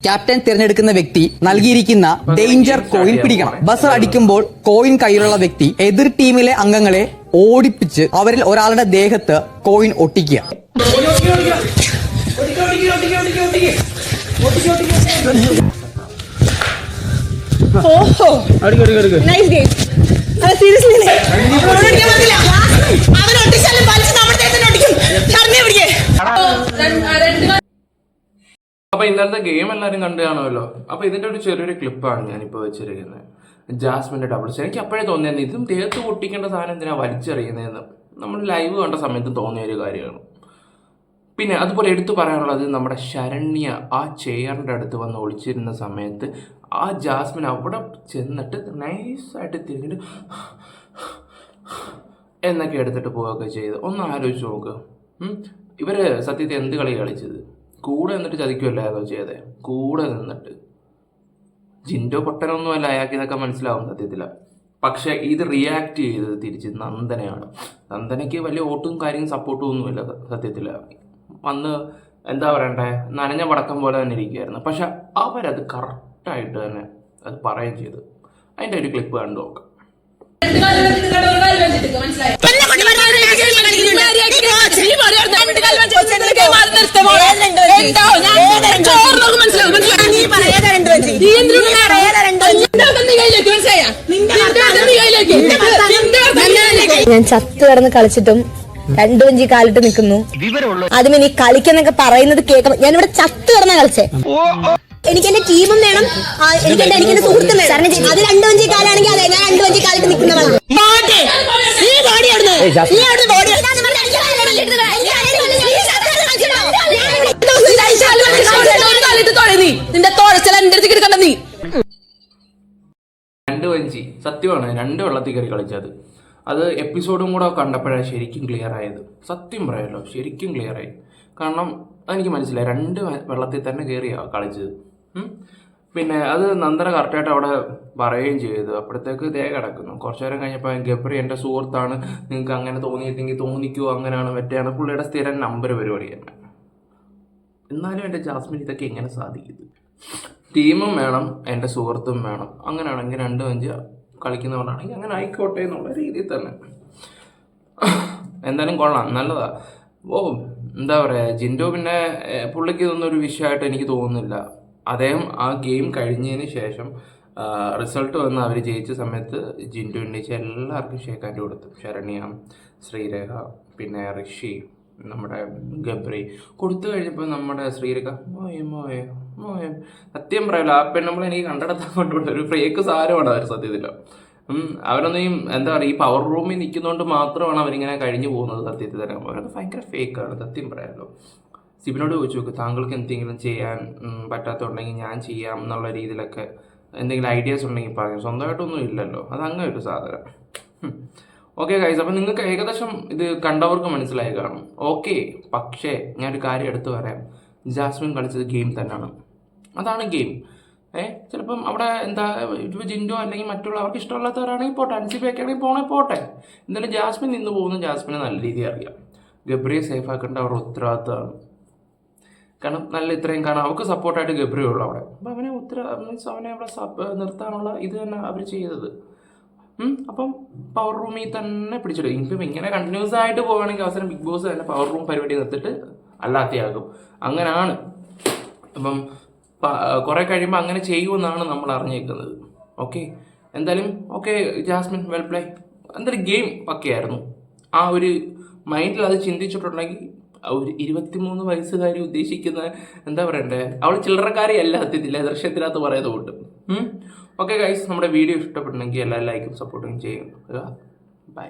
Captain തിരഞ്ഞെടുക്കുന്ന വ്യക്തി നൽകിയിരിക്കുന്ന ഡേഞ്ചർ കോയിൻ പിടിക്കണം. ബസർ അടിക്കുമ്പോൾ കോയിൻ കയ്യിലുള്ള വ്യക്തി എതിർ ടീമിലെ അംഗങ്ങളെ ഓടിപ്പിച്ച് അവരിൽ ഒരാളുടെ ദേഹത്ത് കോയിൻ ഒട്ടിക്കുക. ഓഹോ. സീരിയസ്ലി അപ്പൊ ഇന്നലത്തെ ഗെയിം എല്ലാവരും കണ്ടു കാണുമല്ലോ. അപ്പൊ ഇതിന്റെ ഒരു ചെറിയൊരു ക്ലിപ്പാണ് ഞാനിപ്പോ വെച്ചിരിക്കുന്നത്. ജാസ്മിന്റെ ഡബിൾസ് എനിക്ക് അപ്പോഴേ തോന്നിയായിരുന്നു ഇതും തേത്ത് പൊട്ടിക്കേണ്ട സാധനം എന്തിനാ വലിച്ചെറിയുന്നതെന്ന്. നമ്മൾ ലൈവ് കണ്ട സമയത്ത് തോന്നിയ ഒരു കാര്യമാണ്. പിന്നെ അതുപോലെ എടുത്തു പറയാനുള്ളത് നമ്മുടെ ശരണ്യ ആ ചെയറിന്റെ അടുത്ത് വന്ന് ഒളിച്ചിരുന്ന സമയത്ത് ആ ജാസ്മിൻ അവിടെ ചെന്നിട്ട് നൈസായിട്ട് തിരിഞ്ഞിട്ട് എന്നൊക്കെ എടുത്തിട്ട് പോവുകയൊക്കെ ചെയ്ത്. ഒന്ന് ആലോചിച്ച് നോക്കുക ഇവർ ഇവർ സത്യത്തിൽ എന്ത് കളി കളിച്ചത്? കൂടെ നിന്നിട്ട് ചതിക്കുമല്ലായിരുന്നോ ചെയ്തേ കൂടെ നിന്നിട്ട്. ജിൻഡോ പൊട്ടനൊന്നുമല്ല അയാൾക്ക് ഇതൊക്കെ മനസ്സിലാവും സത്യത്തില. പക്ഷെ ഇത് റിയാക്ട് ചെയ്തത് തിരിച്ച് നന്ദനയാണ്. നന്ദനയ്ക്ക് വലിയ ഓട്ടും കാര്യവും സപ്പോർട്ടും ഒന്നുമില്ല സത്യത്തിൽ വന്ന് എന്താ പറയണ്ടേ? നനഞ്ഞ പടക്കം പോലെ തന്നെ ഇരിക്കുകയായിരുന്നു പക്ഷെ അവരത് കറക്റ്റായിട്ട് തന്നെ അത് പറയുകയും ചെയ്തു. അതിന്റെ ഒരു ക്ലിപ്പ് കണ്ടു നോക്കാം. ഞാൻ ചത്തു കിടന്ന് കളിച്ചിട്ടും രണ്ടു അഞ്ചി കാലിട്ട് നിൽക്കുന്നു. ആദ്യമേ നീ കളിക്കുന്നൊക്കെ പറയുന്നത് കേൾക്കാം. ഞാൻ ഇവിടെ ചത്തു കിടന്ന കളിച്ചേ. എനിക്ക് എന്റെ ടീമും വേണം. എനിക്ക് എന്റെ എനിക്ക് എന്റെ സുഹൃത്തും വേണം. അത് രണ്ടു അഞ്ചി കാലാണെങ്കിൽ അതെ ഞാൻ രണ്ടു അഞ്ചി കാലിട്ട് നിൽക്കുന്നവളാണ് ഈ ബോഡി അവിടുന്ന്. ബോഡി എന്റെ കിടക്കണ്ട നീ? രണ്ട് വഞ്ചി സത്യമാണ്. രണ്ട് വെള്ളത്തിൽ കയറി കളിച്ചത്. അത് എപ്പിസോഡും കൂടെ കണ്ടപ്പോഴാണ് ശരിക്കും ക്ലിയർ ആയത്. സത്യം പറയാലോ ശരിക്കും ക്ലിയർ ആയി. കാരണം അതെനിക്ക് മനസ്സിലായി. രണ്ട് വെള്ളത്തിൽ തന്നെ കയറിയാ കളിച്ചത്. പിന്നെ അത് നന്ദന കറക്റ്റായിട്ട് അവിടെ പറയുകയും ചെയ്തു. അപ്പോഴത്തേക്ക് ദേ കിടക്കുന്നു. കുറച്ചു നേരം കഴിഞ്ഞപ്പോൾ ഗബ്രി എന്റെ സുഹൃത്താണ്. നിങ്ങൾക്ക് അങ്ങനെ തോന്നിയിട്ടെങ്കിൽ തോന്നിക്കോ അങ്ങനെയാണ് മറ്റേയാണ്. പുള്ളിയുടെ സ്ഥിരം നമ്പർ പരിപാടി തന്നെ എന്നാലും എന്റെ ജാസ്മിൻ ഇതൊക്കെ എങ്ങനെ സാധിക്കുന്നത് ടീമും വേണം എന്റെ സുഹൃത്തും വേണം. അങ്ങനെയാണെങ്കിൽ രണ്ടും അഞ്ച് കളിക്കുന്നവരാണെങ്കിൽ അങ്ങനെ ആയിക്കോട്ടെ എന്നുള്ള രീതിയിൽ തന്നെ. എന്തായാലും കൊള്ളാം നല്ലതാ. ഓ എന്താ പറയുക ജിൻഡോ പിന്നെ പുള്ളിക്ക് ഇതൊന്നും ഒരു വിഷയമായിട്ട് എനിക്ക് തോന്നുന്നില്ല. അദ്ദേഹം ആ ഗെയിം കഴിഞ്ഞതിന് ശേഷം റിസൾട്ട് വന്ന് അവർ ജയിച്ച സമയത്ത് ജിൻഡു ഉണ്ണിച്ച് എല്ലാവർക്കും ഷേക്കാന്റെ കൊടുത്തു. ശരണ്യ ശ്രീരേഖ പിന്നെ ഋഷി. നമ്മുടെ ഗബ്രി കൊടുത്തു കഴിഞ്ഞപ്പോൾ നമ്മുടെ ശ്രീരേഖ മോയെ മോയെ മോയെ. സത്യം പറയല്ലോ ആ പെണ്ണുമ്പോൾ എനിക്ക് കണ്ടെടുത്താൻ കൊണ്ടുപോയി ഒരു ഫ്രേക്ക് സാരമാണ് അവർ സത്യത്തില്ല ഉം, അവരൊന്നും എന്താ പറയുക ഈ പവർ റൂമിൽ നിൽക്കുന്നതുകൊണ്ട് മാത്രമാണ് അവരിങ്ങനെ കഴിഞ്ഞു പോകുന്നത് സത്യത്തിൽ. തന്നെ അവരൊക്കെ ഭയങ്കര ഫേക്കാണ് സത്യം പറയാമല്ലോ സിബിനോട് ചോദിച്ചു നോക്ക് താങ്കൾക്ക് എന്തെങ്കിലും ചെയ്യാൻ പറ്റാത്തുണ്ടെങ്കിൽ ഞാൻ ചെയ്യാം എന്നുള്ള രീതിയിലൊക്കെ എന്തെങ്കിലും ഐഡിയാസ് ഉണ്ടെങ്കിൽ പറയാം. സ്വന്തമായിട്ടൊന്നും ഇല്ലല്ലോ അത് അങ്ങനെ ഒരു സാധനം. ഓക്കെ ഗൈസ് അപ്പം നിങ്ങൾക്ക് ഏകദേശം ഇത് കണ്ടവർക്ക് മനസ്സിലായി കാണും ഓക്കെ പക്ഷേ ഞാനൊരു കാര്യം എടുത്തു പറയാം. ജാസ്മിൻ കളിച്ചത് ഗെയിം തന്നെയാണ്. അതാണ് ഗെയിം ഏ ചിലപ്പം അവിടെ എന്താ ജിൻഡോ അല്ലെങ്കിൽ മറ്റുള്ള അവർക്ക് ഇഷ്ടമുള്ളവരാണെങ്കിൽ പോട്ടെ അൻസിബയൊക്കെ ആണെങ്കിൽ പോണേ പോട്ടെ. എന്തായാലും ജാസ്മിൻ നിന്ന് പോകുന്ന ജാസ്മിനെ നല്ല രീതിയിൽ അറിയാം. ഗബ്രിയെ സേഫ് ആക്കേണ്ട അവരുടെ ഉത്തരവാദിത്തമാണ് കാരണം നല്ല ഇത്രയും കാരണം അവർക്ക് സപ്പോർട്ടായിട്ട് ഗബ്രിയുള്ളൂ അവിടെ. അപ്പം അവനെ ഉത്തര മീൻസ് അവനെ അവിടെ നിർത്താനുള്ള ഇത് തന്നെ അവർ ചെയ്തത്. അപ്പം പവർ റൂമിൽ തന്നെ പിടിച്ചെടുക്കും. ഇപ്പം ഇങ്ങനെ കണ്ടിന്യൂസ് ആയിട്ട് പോവുകയാണെങ്കിൽ അവസരം ബിഗ് ബോസ് തന്നെ പവർ റൂം പരിപാടി നിർത്തിട്ട് അല്ലാത്തയാകും അങ്ങനെയാണ് അപ്പം കുറെ കഴിയുമ്പോൾ അങ്ങനെ ചെയ്യുമെന്നാണ് നമ്മൾ അറിഞ്ഞേക്കുന്നത് ഓക്കെ എന്തായാലും ഓക്കെ ജാസ്മിൻ വെൽ പ്ലേ എന്തായാലും ഗെയിം പക്കയായിരുന്നു. ആ ഒരു മൈൻഡിൽ അത് ചിന്തിച്ചിട്ടുണ്ടെങ്കിൽ ഒരു ഇരുപത്തിമൂന്ന് വയസ്സുകാരി ഉദ്ദേശിക്കുന്ന എന്താ പറയണ്ടേ? അവൾ ചില്ലറക്കാരിയല്ല സത്യത്തില്ല ദൃശ്യത്തിനകത്ത് പറയുന്നത് കൂട്ടും ഓക്കെ ഗൈസ് നമ്മുടെ വീഡിയോ ഇഷ്ടപ്പെടണമെങ്കിൽ എല്ലാ ലൈക്കും സപ്പോർട്ടും ചെയ്യുക ബൈ